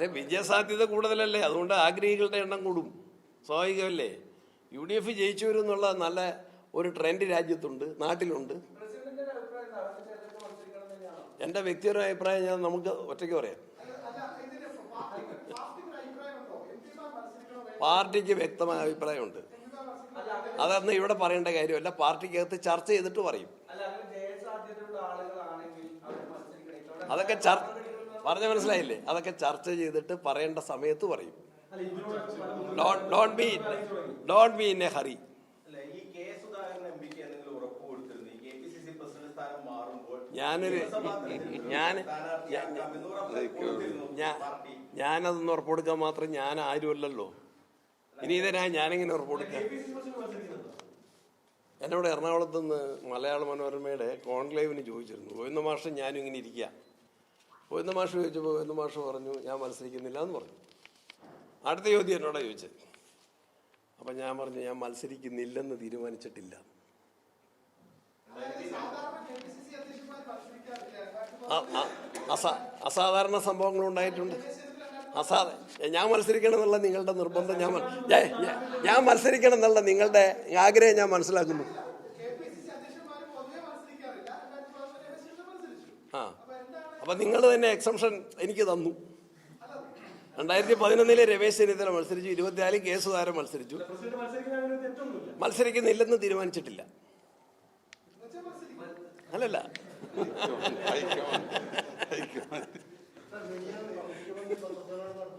അല്ലെ വിജയസാധ്യത കൂടുതലല്ലേ? അതുകൊണ്ട് ആഗ്രഹികളുടെ എണ്ണം കൂടും. സ്വാഭാവികമല്ലേ? യു ഡി എഫ് ജയിച്ചു വരും എന്നുള്ള നല്ല ഒരു ട്രെൻഡ് രാജ്യത്തുണ്ട് നാട്ടിലുണ്ട്. എന്റെ വ്യക്തിപരമായ അഭിപ്രായം ഞാൻ നമുക്ക് ഒറ്റയ്ക്ക് പറയാം. പാർട്ടിക്ക് വ്യക്തമായ അഭിപ്രായമുണ്ട്. അതൊന്നും ഇവിടെ പറയേണ്ട കാര്യമല്ല പാർട്ടിക്കകത്ത് ചർച്ച ചെയ്തിട്ട് പറയും. അതൊക്കെ ചർ പറഞ്ഞ മനസ്സിലായില്ലേ? അതൊക്കെ ചർച്ച ചെയ്തിട്ട് പറയേണ്ട സമയത്ത് പറയും. Don't be don't be in a hurry ഞാനൊരു ഞാൻ ഞാനതൊന്ന് ഉറപ്പുകൊടുക്കാൻ മാത്രം ഞാൻ ആരുമല്ലല്ലോ. ഇനി ഇതിനാ ഞാനെങ്ങനെ ഉറപ്പ് കൊടുക്കാം എന്നോട് എറണാകുളത്ത് നിന്ന് മലയാള മനോരമയുടെ കോൺക്ലേവിന് ചോദിച്ചിരുന്നു. ഗോവിന്ദ മാഷ് ഞാനും ഇങ്ങനെ ഇരിക്കുക ഗോവിന്ദ മാഷ് ചോദിച്ചപ്പോൾ ഗോവിന്ദ മാഷ് പറഞ്ഞു ഞാൻ മത്സരിക്കുന്നില്ല എന്ന് പറഞ്ഞു. അടുത്ത ചോദ്യം എന്നോടാ ചോദിച്ചത്. അപ്പം ഞാൻ പറഞ്ഞു ഞാൻ മത്സരിക്കുന്നില്ലെന്ന് തീരുമാനിച്ചിട്ടില്ല. അസാധാരണ സംഭവങ്ങൾ ഉണ്ടായിട്ടുണ്ട്. അസാധ ഞാൻ മത്സരിക്കണം എന്നുള്ള നിങ്ങളുടെ നിർബന്ധം ഞാൻ ഞാൻ മത്സരിക്കണം എന്നുള്ള നിങ്ങളുടെ ആഗ്രഹം ഞാൻ മനസ്സിലാക്കുന്നു. ആ. അപ്പൊ നിങ്ങൾ തന്നെ എക്സംഷൻ എനിക്ക് തന്നു. രണ്ടായിരത്തി പതിനൊന്നിലെ രമേശ് ചെന്നിത്തല മത്സരിച്ചു ഇരുപത്തിനാലിൽ കെ സുധാകരൻ മത്സരിച്ചു. മത്സരിക്കുന്നില്ലെന്ന് തീരുമാനിച്ചിട്ടില്ല. അല്ലല്ല.